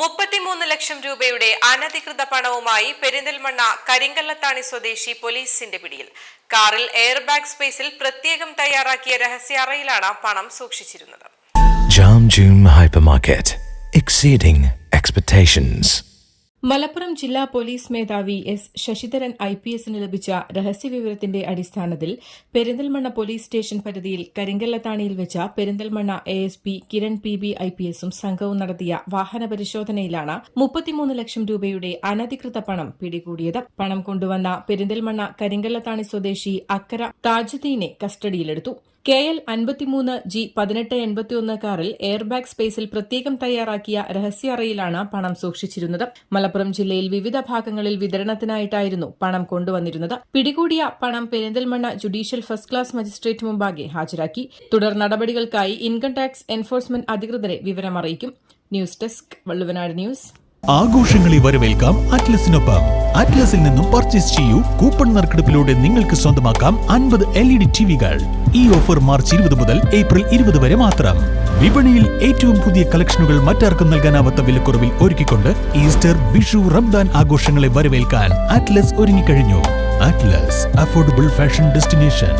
മുപ്പത്തിമൂന്ന് ലക്ഷം രൂപയുടെ അനധികൃത പണവുമായി പെരിന്തൽമണ്ണ കരിങ്കല്ലത്താണി സ്വദേശി പോലീസിന്റെ പിടിയിൽ. കാറിൽ എയർ ബാഗ് സ്പേസിൽ പ്രത്യേകം തയ്യാറാക്കിയ രഹസ്യ അറയിലാണ് പണം സൂക്ഷിച്ചിരുന്നത്. Jam hypermarket exceeding expectations. Malappuram ജില്ലാ പോലീസ് മേധാവി എസ് ശശിധരൻ ഐ പി എസിന് ലഭിച്ച രഹസ്യവിവരത്തിന്റെ അടിസ്ഥാനത്തിൽ പെരിന്തൽമണ്ണ പോലീസ് സ്റ്റേഷൻ പരിധിയിൽ കരിങ്കല്ലത്താണിയിൽ വെച്ച Perinthalmanna A S P Kiran P B I P എസും സംഘവും നടത്തിയ വാഹന പരിശോധനയിലാണ് മുപ്പത്തിമൂന്ന് ലക്ഷം രൂപയുടെ അനധികൃത പണം പിടികൂടിയത്. പണം കൊണ്ടുവന്ന പെരിന്തൽമണ്ണ കരിങ്കല്ലത്താണി സ്വദേശി അക്കര താജുദ്ദീനെ കസ്റ്റഡിയിലെടുത്തു. കെ എൽ അൻപത്തിമൂന്ന് ജി പതിനെട്ട് എൺപത്തിയൊന്ന് കാറിൽ എയർബാഗ് സ്പേസിൽ പ്രത്യേകം തയ്യാറാക്കിയ രഹസ്യ അറയിലാണ് പണം സൂക്ഷിച്ചിരുന്നത്. മലപ്പുറം ജില്ലയിൽ വിവിധ ഭാഗങ്ങളിൽ വിതരണത്തിനായിട്ടായിരുന്നു പണം കൊണ്ടുവന്നിരുന്നത്. പിടികൂടിയ പണം Perinthalmanna judicial first class magistrate മുമ്പാകെ ഹാജരാക്കി. തുടർ നടപടികൾക്കായി ഇൻകം ടാക്സ് എൻഫോഴ്സ്മെന്റ് അധികൃതരെ വിവരമറിയിക്കും. News desk Valluvanad news. ആഘോഷങ്ങളെ വരവേൽക്കാം അറ്റ്ലസിനൊപ്പം. അറ്റ്ലസിൽ നിന്നും പർച്ചേസ് ചെയ്യൂ. കൂപ്പൺ നറുക്കെടുപ്പിലൂടെ നിങ്ങൾക്ക് സ്വന്തമാക്കാം അൻപത് എൽ ഇ ഡി ടിവികൾ ഈ ഓഫർ മാർച്ച് ഇരുപത് മുതൽ ഏപ്രിൽ ഇരുപത് വരെ മാത്രം. വിപണിയിൽ ഏറ്റവും പുതിയ കളക്ഷനുകൾ മറ്റാർക്കും നൽകാനാവാത്ത വിലക്കുറവിൽ ഒരുക്കിക്കൊണ്ട് ഈസ്റ്റർ വിഷു റംദാൻ ആഘോഷങ്ങളെ വരവേൽക്കാൻ അറ്റ്ലസ് ഒരുങ്ങിക്കഴിഞ്ഞു. Atlas affordable fashion destination